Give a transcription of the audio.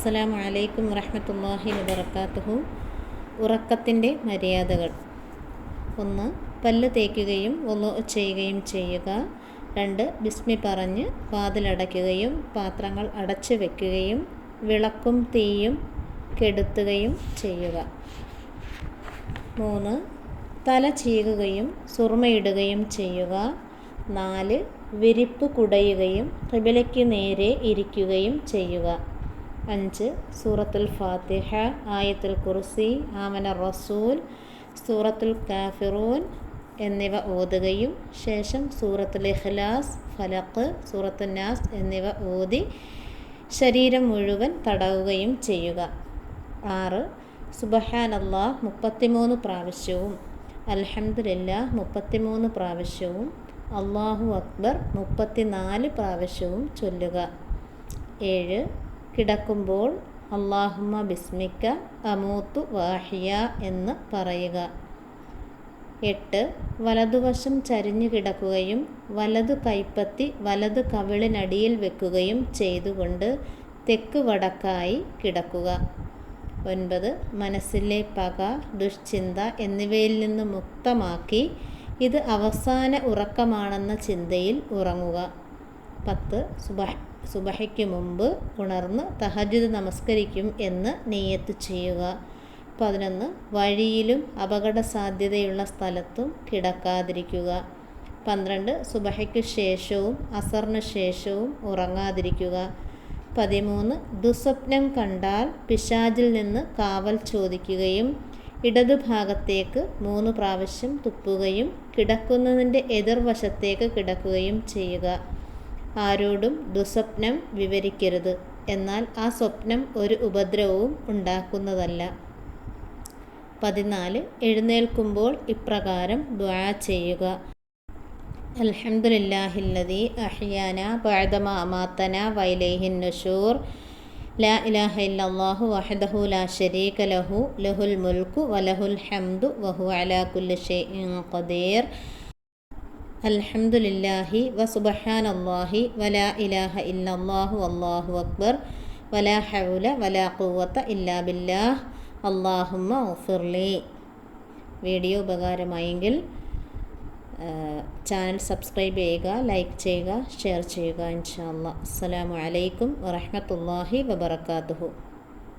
അസ്സലാമു അലൈക്കും വറഹമത്തല്ലാഹി വബറകാതുഹു. ഉറക്കത്തിന്റെ മര്യാദകൾ. ഒന്ന് പല്ല് തേക്കുകയും ഒന്നു ചെയ്യുകയും ചെയ്യുക. രണ്ട് ബിസ്മി പറഞ്ഞ് വാതിലടയ്ക്കുകയും പാത്രങ്ങൾ അടച്ചു വെക്കുകയും വിളക്കും തീയും കെടുത്തുകയും ചെയ്യുക. മൂന്ന് തല ചീകുകയും സുർമയിടുകയും ചെയ്യുക. നാല് വിരിപ്പ് കുടയുകയും കിബിലയ്ക്ക് നേരെ ഇരിക്കുകയും ചെയ്യുക. അഞ്ച്. സൂറത്തുൽ ഫാത്തിഹ ആയത്തുൽ കുർസി ആമന റസൂൽ സൂറത്തുൽ കാഫിറൂൻ എന്നിവ ഓതുകയും ശേഷം സൂറത്തുൽ ഇഖ്ലാസ് ഫലക്ക് സൂറത്തുൽ നാസ് എന്നിവ ഓതി ശരീരം മുഴുവൻ തടവുകയും ചെയ്യുക. ആറ്. സുബഹാനല്ലാ മുപ്പത്തിമൂന്ന് പ്രാവശ്യവും. അലഹമില്ല മുപ്പത്തിമൂന്ന് പ്രാവശ്യവും. അള്ളാഹു അക്ബർ മുപ്പത്തിനാല് പ്രാവശ്യവും ചൊല്ലുക. ഏഴ്. കിടക്കുമ്പോൾ അള്ളാഹുമ ബിസ്മിക്ക അമൂത്തു വാഹിയ എന്ന് പറയുക. എട്ട്. വലതുവശം ചരിഞ്ഞു കിടക്കുകയും വലതു കൈപ്പത്തി വലത് കവിളിനടിയിൽ വെക്കുകയും ചെയ്തുകൊണ്ട് തെക്ക് വടക്കായി കിടക്കുക. ഒൻപത്. മനസ്സിലെ പക ദുഷ്ചിന്ത എന്നിവയിൽ നിന്ന് മുക്തമാക്കി ഇത് അവസാന ഉറക്കമാണെന്ന ചിന്തയിൽ ഉറങ്ങുക. പത്ത് സുബഹ സുബഹയ്ക്ക് മുമ്പ് ഉണർന്ന് തഹജുദ് നമസ്കരിക്കും എന്ന് നെയ്യത്ത് ചെയ്യുക. പതിനൊന്ന് വഴിയിലും അപകട സാധ്യതയുള്ള സ്ഥലത്തും കിടക്കാതിരിക്കുക. പന്ത്രണ്ട് സുബഹയ്ക്ക് ശേഷവും അസറിന് ശേഷവും ഉറങ്ങാതിരിക്കുക. പതിമൂന്ന് ദുസ്വപ്നം കണ്ടാൽ പിശാചിൽ നിന്ന് കാവൽ ചോദിക്കുകയും ഇടതുഭാഗത്തേക്ക് മൂന്ന് പ്രാവശ്യം തുപ്പുകയും കിടക്കുന്നതിന്റെ എതിർവശത്തേക്ക് കിടക്കുകയും ചെയ്യുക. ആരോടും ദുസ്വപ്നം വിവരിക്കരുത്. എന്നാൽ ആ സ്വപ്നം ഒരു ഉപദ്രവവും ഉണ്ടാക്കുന്നതല്ല. പതിനാല് എഴുന്നേൽക്കുമ്പോൾ ഇപ്രകാരം ദ്വാ ചെയ്യുക. അലഹമുല്ലാഹില്ലതി അഹ്യാന ബഅദമ അമാത്തന വൈലൈഹിൻ നുഷൂർ. ലാ ഇലാഹ ഇല്ലല്ലാഹു വഹദഹു ലാ ശരീക ലഹു. ലഹുൽ മുൽക്കു വലഹുൽ ഹംദു വഹു അലാ കുല്ലി ഷൈഇൻ ഖദീർ. അൽഹംദുലില്ലാഹി അള്ളാഹി വലാ ഇലാഹ ഇല്ലാഹു അള്ളാഹു അക്ബർ വലാ ഹൗല വലാ കൂവത്ത ഇല്ലാ ബില്ലാഹ് അള്ളാഹുമ്മ ഗഫിർലി. വീഡിയോ ഉപകാരമായെങ്കിൽ ചാനൽ സബ്സ്ക്രൈബ് ചെയ്യുക ലൈക്ക് ചെയ്യുക ഷെയർ ചെയ്യുക ഇൻഷാ അല്ലാ അസ്സലാമു അലൈക്കും വറഹ്മത്തുള്ളാഹി വബറകാതുഹു.